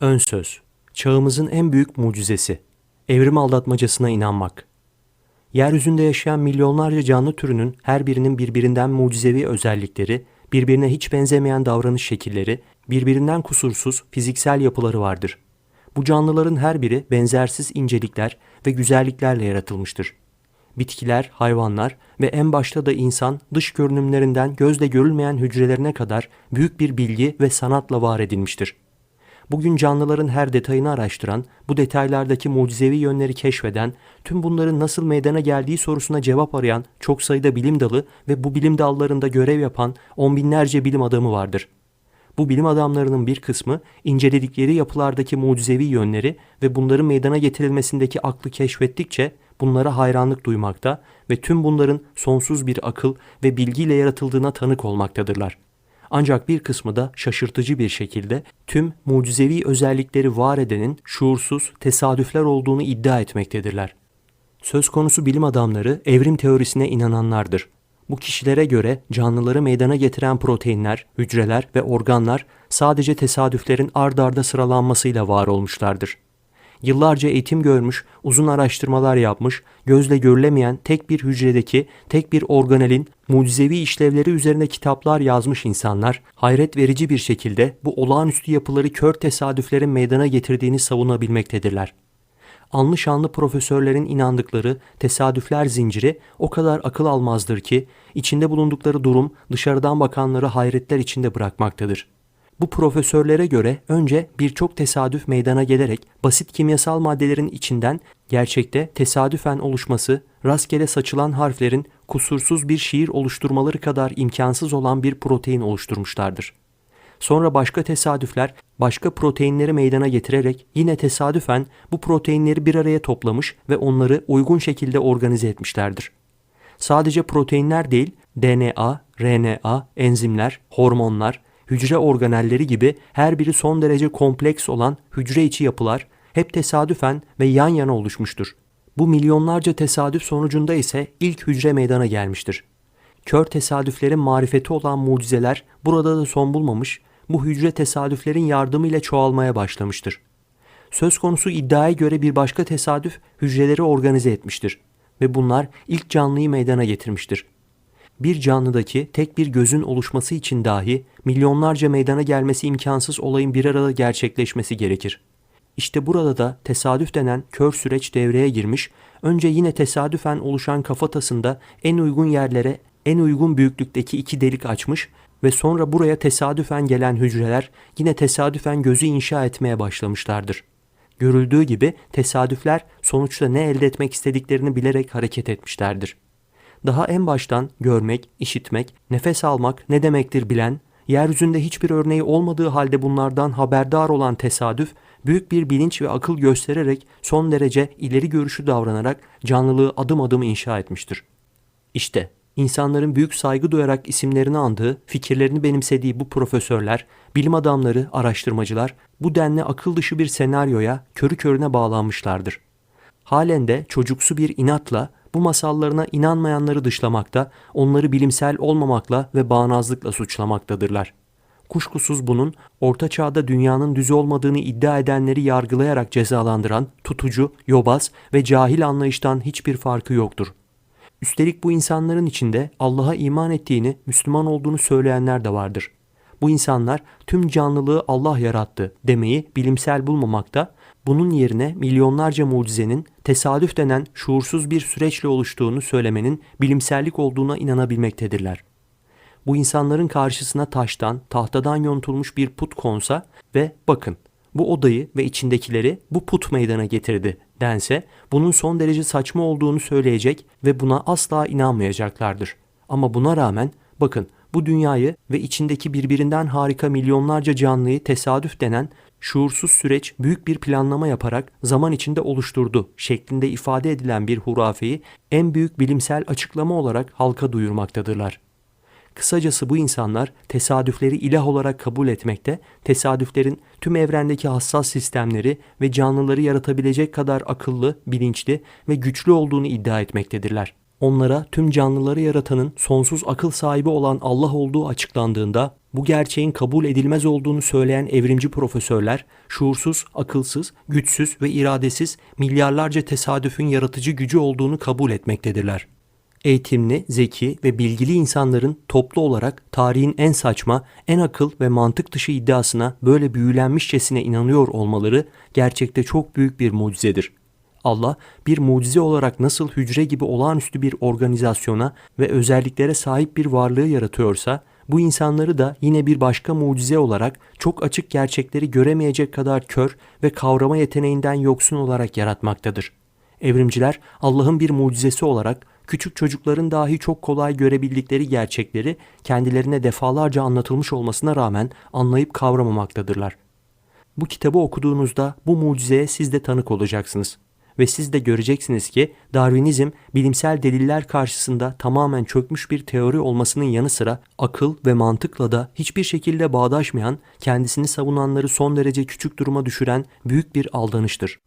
Ön söz. Çağımızın en büyük mucizesi. Evrim aldatmacasına inanmak. Yeryüzünde yaşayan milyonlarca canlı türünün her birinin birbirinden mucizevi özellikleri, birbirine hiç benzemeyen davranış şekilleri, birbirinden kusursuz fiziksel yapıları vardır. Bu canlıların her biri benzersiz incelikler ve güzelliklerle yaratılmıştır. Bitkiler, hayvanlar ve en başta da insan dış görünümlerinden gözle görülmeyen hücrelerine kadar büyük bir bilgi ve sanatla var edilmiştir. Bugün canlıların her detayını araştıran, bu detaylardaki mucizevi yönleri keşfeden, tüm bunların nasıl meydana geldiği sorusuna cevap arayan çok sayıda bilim dalı ve bu bilim dallarında görev yapan on binlerce bilim adamı vardır. Bu bilim adamlarının bir kısmı inceledikleri yapılardaki mucizevi yönleri ve bunların meydana getirilmesindeki aklı keşfettikçe bunlara hayranlık duymakta ve tüm bunların sonsuz bir akıl ve bilgiyle yaratıldığına tanık olmaktadırlar. Ancak bir kısmı da şaşırtıcı bir şekilde tüm mucizevi özellikleri var edenin şuursuz tesadüfler olduğunu iddia etmektedirler. Söz konusu bilim adamları evrim teorisine inananlardır. Bu kişilere göre canlıları meydana getiren proteinler, hücreler ve organlar sadece tesadüflerin ard arda sıralanmasıyla var olmuşlardır. Yıllarca eğitim görmüş, uzun araştırmalar yapmış, gözle görülemeyen tek bir hücredeki tek bir organelin mucizevi işlevleri üzerine kitaplar yazmış insanlar, hayret verici bir şekilde bu olağanüstü yapıları kör tesadüflerin meydana getirdiğini savunabilmektedirler. Anlı şanlı profesörlerin inandıkları tesadüfler zinciri o kadar akıl almazdır ki içinde bulundukları durum dışarıdan bakanları hayretler içinde bırakmaktadır. Bu profesörlere göre önce birçok tesadüf meydana gelerek basit kimyasal maddelerin içinden gerçekte tesadüfen oluşması, rastgele saçılan harflerin kusursuz bir şiir oluşturmaları kadar imkansız olan bir protein oluşturmuşlardır. Sonra başka tesadüfler başka proteinleri meydana getirerek yine tesadüfen bu proteinleri bir araya toplamış ve onları uygun şekilde organize etmişlerdir. Sadece proteinler değil, DNA, RNA, enzimler, hormonlar, hücre organelleri gibi her biri son derece kompleks olan hücre içi yapılar hep tesadüfen ve yan yana oluşmuştur. Bu milyonlarca tesadüf sonucunda ise ilk hücre meydana gelmiştir. Kör tesadüflerin marifeti olan mucizeler burada da son bulmamış, bu hücre tesadüflerin yardımıyla çoğalmaya başlamıştır. Söz konusu iddiaya göre bir başka tesadüf hücreleri organize etmiştir ve bunlar ilk canlıyı meydana getirmiştir. Bir canlıdaki tek bir gözün oluşması için dahi milyonlarca meydana gelmesi imkansız olayın bir arada gerçekleşmesi gerekir. İşte burada da tesadüf denen kör süreç devreye girmiş, önce yine tesadüfen oluşan kafatasında en uygun yerlere en uygun büyüklükteki iki delik açmış ve sonra buraya tesadüfen gelen hücreler yine tesadüfen gözü inşa etmeye başlamışlardır. Görüldüğü gibi tesadüfler sonuçta ne elde etmek istediklerini bilerek hareket etmişlerdir. Daha en baştan görmek, işitmek, nefes almak ne demektir bilen, yeryüzünde hiçbir örneği olmadığı halde bunlardan haberdar olan tesadüf, büyük bir bilinç ve akıl göstererek son derece ileri görüşü davranarak canlılığı adım adım inşa etmiştir. İşte insanların büyük saygı duyarak isimlerini andığı, fikirlerini benimsediği bu profesörler, bilim adamları, araştırmacılar bu denli akıl dışı bir senaryoya körü körüne bağlanmışlardır. Halen de çocuksu bir inatla bu masallarına inanmayanları dışlamakta, onları bilimsel olmamakla ve bağnazlıkla suçlamaktadırlar. Kuşkusuz bunun orta çağda dünyanın düz olmadığını iddia edenleri yargılayarak cezalandıran tutucu, yobaz ve cahil anlayıştan hiçbir farkı yoktur. Üstelik bu insanların içinde Allah'a iman ettiğini, Müslüman olduğunu söyleyenler de vardır. Bu insanlar tüm canlılığı Allah yarattı demeyi bilimsel bulmamakta, bunun yerine milyonlarca mucizenin tesadüf denen şuursuz bir süreçle oluştuğunu söylemenin bilimsellik olduğuna inanabilmektedirler. Bu insanların karşısına taştan, tahtadan yontulmuş bir put konsa ve bakın bu odayı ve içindekileri bu put meydana getirdi dense bunun son derece saçma olduğunu söyleyecek ve buna asla inanmayacaklardır. Ama buna rağmen bakın bu dünyayı ve içindeki birbirinden harika milyonlarca canlıyı tesadüf denen şuursuz süreç büyük bir planlama yaparak zaman içinde oluşturdu şeklinde ifade edilen bir hurafeyi en büyük bilimsel açıklama olarak halka duyurmaktadırlar. Kısacası bu insanlar tesadüfleri ilah olarak kabul etmekte, tesadüflerin tüm evrendeki hassas sistemleri ve canlıları yaratabilecek kadar akıllı, bilinçli ve güçlü olduğunu iddia etmektedirler. Onlara tüm canlıları yaratanın sonsuz akıl sahibi olan Allah olduğu açıklandığında bu gerçeğin kabul edilmez olduğunu söyleyen evrimci profesörler şuursuz, akılsız, güçsüz ve iradesiz milyarlarca tesadüfün yaratıcı gücü olduğunu kabul etmektedirler. Eğitimli, zeki ve bilgili insanların toplu olarak tarihin en saçma, en akıl ve mantık dışı iddiasına böyle büyülenmişçesine inanıyor olmaları gerçekte çok büyük bir mucizedir. Allah bir mucize olarak nasıl hücre gibi olağanüstü bir organizasyona ve özelliklere sahip bir varlığı yaratıyorsa, bu insanları da yine bir başka mucize olarak çok açık gerçekleri göremeyecek kadar kör ve kavrama yeteneğinden yoksun olarak yaratmaktadır. Evrimciler Allah'ın bir mucizesi olarak küçük çocukların dahi çok kolay görebildikleri gerçekleri kendilerine defalarca anlatılmış olmasına rağmen anlayıp kavramaktadırlar. Bu kitabı okuduğunuzda bu mucizeye siz de tanık olacaksınız. Ve siz de göreceksiniz ki Darwinizm bilimsel deliller karşısında tamamen çökmüş bir teori olmasının yanı sıra akıl ve mantıkla da hiçbir şekilde bağdaşmayan, kendisini savunanları son derece küçük duruma düşüren büyük bir aldanıştır.